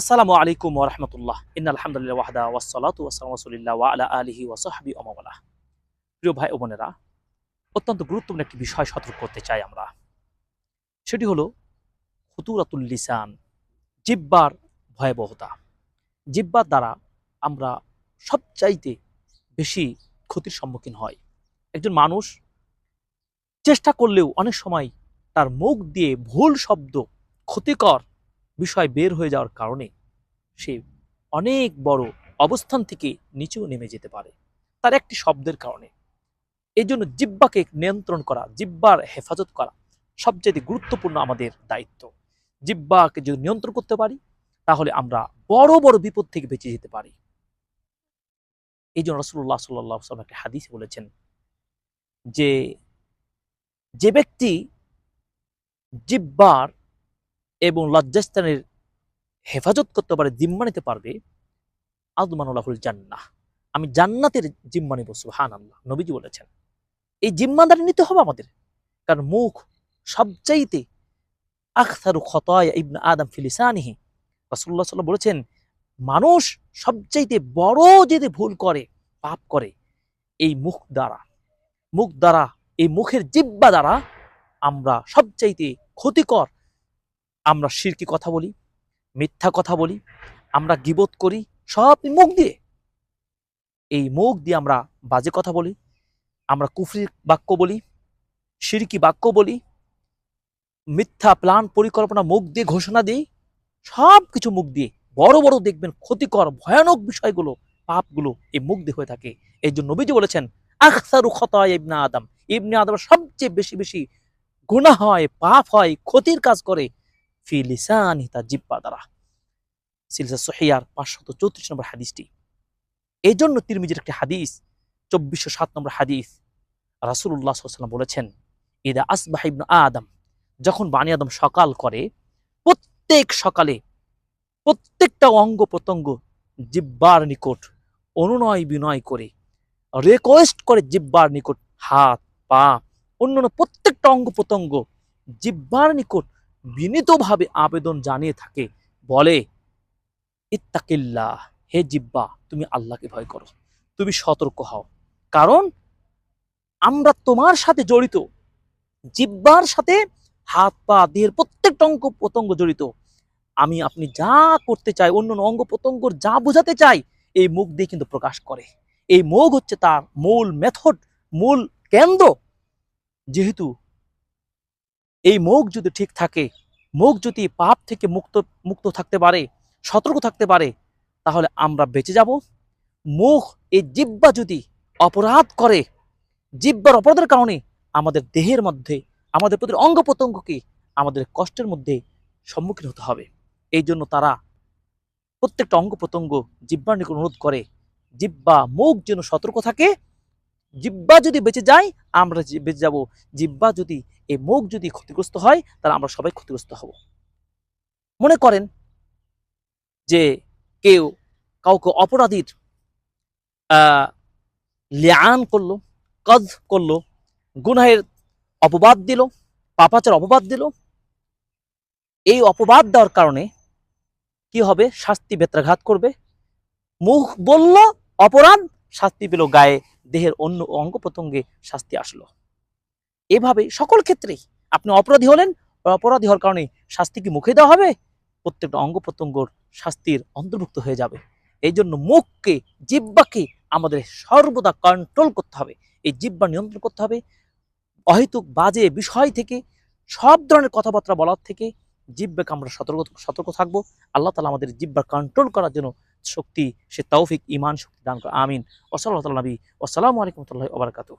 আসসালামু আলাইকুম ওয়া রাহমাতুল্লাহ। ইন্না আলহামদুলিল্লাহ ওয়াহদা ওয়াসসালাতু ওয়াসসালামু রাসূলিল্লাহ আলা আলিহি ওয়া সাহবি ওয়া মাওয়ালা। প্রিয় ভাই ও বোনেরা, অত্যন্ত গুরুত্বপূর্ণ একটি বিষয় সতর্ক করতে চাই আমরা। সেটি হলো খুতুরাতুল লিসান, জিব্বার ভয়াবহতা। জিব্বার দ্বারা আমরা সবচাইতে বেশি ক্ষতির সম্মুখীন হয় একজন মানুষ চেষ্টা করলেও অনেক সময় তার মুখ দিয়ে ভুল শব্দ, ক্ষতিকর বিষয় বের হয়ে যাওয়ার কারণে সে অনেক বড় অবস্থান থেকে নিচেও নেমে যেতে পারে। তার একটি শব্দের কারণে। এই জন্য জিব্বাকে নিয়ন্ত্রণ করা, জিব্বার হেফাজত করা সবচেয়ে গুরুত্বপূর্ণ আমাদের দায়িত্ব। জিব্বাকে যদি নিয়ন্ত্রণ করতে পারি, তাহলে আমরা বড় বড় বিপদ থেকে বেঁচে যেতে পারি। এই জন্য রসুল্লাহ সাল্লাহ সাল্লাম একটা হাদিস বলেছেন যে যে ব্যক্তি জিব্বার এবং লজ্জাস্থানের হেফাজত করতে পারে, জিম্মা নিতে পারবে আদমানুল্লাহুল জান্নাহ আমি জান্নাতের জিম্মা নিব সুহান আল্লাহ নবীজি বলেছেন। এই জিম্মাদারি নিতে হবে আমাদের। কারণ মুখ সবচাইতে আখতারু খতয় ইবনা আদম ফিলিসানিহি রাসূলুল্লাহ সাল্লাল্লাহু বলেছেন, মানুষ সবচাইতে বড় যদি ভুল করে, পাপ করে, এই মুখ দ্বারা মুখ দ্বারা, এই মুখের জিব্বা দ্বারা আমরা সবচাইতে ক্ষতিকর আমরা শিরকি কথা বলি, মিথ্যা কথা বলি, আমরা গিবত করি, সব মুখ দিয়ে। এই মুখ দিয়ে আমরা বাজে কথা বলি, আমরা কুফরির বাক্য বলি শিরকি বাক্য বলি, মিথ্যা প্ল্যান পরিকল্পনা, মুখ দিয়ে ঘোষণা দিই সব কিছু মুখ দিয়ে। বড় বড় দেখবেন ক্ষতিকর, ভয়ানক বিষয়গুলো, পাপগুলো এই মুখ দিয়ে হয়ে থাকে। এই জন্য নবীজি বলেছেন আখসারু খতায় ইবনা আদম। ইবনে আদম সবচেয়ে বেশি বেশি গুণা হয়, পাপ হয়, ক্ষতির কাজ করে। ফি লিসানি তার জিব্বা দ্বারা। সিলসা সহিয়ার পাঁচশত চৌত্রিশ নম্বর হাদিসটি। এই জন্য তিরমিজির একটি হাদিস, চব্বিশশো সাত নম্বর হাদিস রাসুল্লাহ সাল্লাম বলেছেন, ইদা আসবাহ ইবনু আদম যখন বানি আদম সকাল করে, প্রত্যেক সকালে প্রত্যেকটা অঙ্গ প্রত্যঙ্গ জিব্বার নিকট অনুনয় বিনয় করে রিকোয়েস্ট করে জিব্বার নিকট হাত, পা, অন্যান্য প্রত্যেকটা অঙ্গ প্রত্যঙ্গ জিব্বার নিকট বিনীতভাবে আবেদন জানিয়ে থাকে, বলে, ইত্তাকিল্লাহ, হে জিব্বা, তুমি আল্লাহকে ভয় করো। তুমি সতর্ক হও। কারণ আমরা তোমার সাথে জড়িত। জিব্বার সাথে হাত পা, দেহের প্রত্যেকটা অঙ্গ প্রত্যঙ্গ জড়িত। আমি, আপনি যা করতে চাই, অন্য অঙ্গ প্রত্যঙ্গর যা বোঝাতে চাই, এই মুখ দিয়ে কিন্তু প্রকাশ করে। এই মুখ হচ্ছে তার মূল মেথড মূল কেন্দ্র। যেহেতু এই মুখ যদি ঠিক থাকে, মুখ যদি পাপ থেকে মুক্ত মুক্ত থাকতে পারে, সতর্ক থাকতে পারে, তাহলে আমরা বেঁচে যাব। মুখ, এই জিব্বা যদি অপরাধ করে জিব্বার অপরাধের কারণে আমাদের দেহের মধ্যে, আমাদের প্রতি অঙ্গ প্রত্যঙ্গকে আমাদের কষ্টের মধ্যে সম্মুখীন হতে হবে। এই জন্য তারা প্রত্যেকটা অঙ্গ প্রত্যঙ্গ জিব্বার নিকট অনুরোধ করে জিব্বা মুখ যেন সতর্ক থাকে জিব্বা যদি বেঁচে যায়, আমরা বেঁচে যাব। জিব্বা যদি এই মুখ যদি ক্ষতিগ্রস্ত হয়, তাহলে আমরা সবাই ক্ষতিগ্রস্ত হব। মনে করেন যে কেউ কাউকে অপরাধীর লিয়ান করল, কদ করল, গুনাহের অপবাদ দিল, পাপাচার অপবাদ দিল, এই অপবাদ দেওয়ার কারণে কি হবে? শাস্তি বেত্রাঘাত করবে। মুখ বলল, অপরাধ, শাস্তি পেল গায়ে দেহের অন্য অঙ্গ প্রত্যঙ্গে শাস্তি আসলো। এভাবে সকল ক্ষেত্রেই আপনি অপরাধী হলেন, অপরাধী হওয়ার কারণে শাস্তি কি মুখে দেওয়া হবে? প্রত্যেকটা অঙ্গ প্রত্যঙ্গর শাস্তির অন্তর্ভুক্ত হয়ে যাবে। এই জন্য মুখকে জিব্বাকে আমাদের সর্বদা কন্ট্রোল করতে হবে। এই জিব্বা নিয়ন্ত্রণ করতে হবে। অহেতুক বাজে বিষয় থেকে, সব ধরনের কথাবার্তা বলার থেকে জিব্বাকে আমরা সতর্ক সতর্ক থাকব। আল্লাহ তালা আমাদের জিব্বা কন্ট্রোল করার জন্য শক্তি, সে তৌফিক ইমান শক্তি দান করে, আমিন। ওসল্লাহ নবী ওসালামু আলাইকুম রহমতুল্লাহ ওবরাকাতু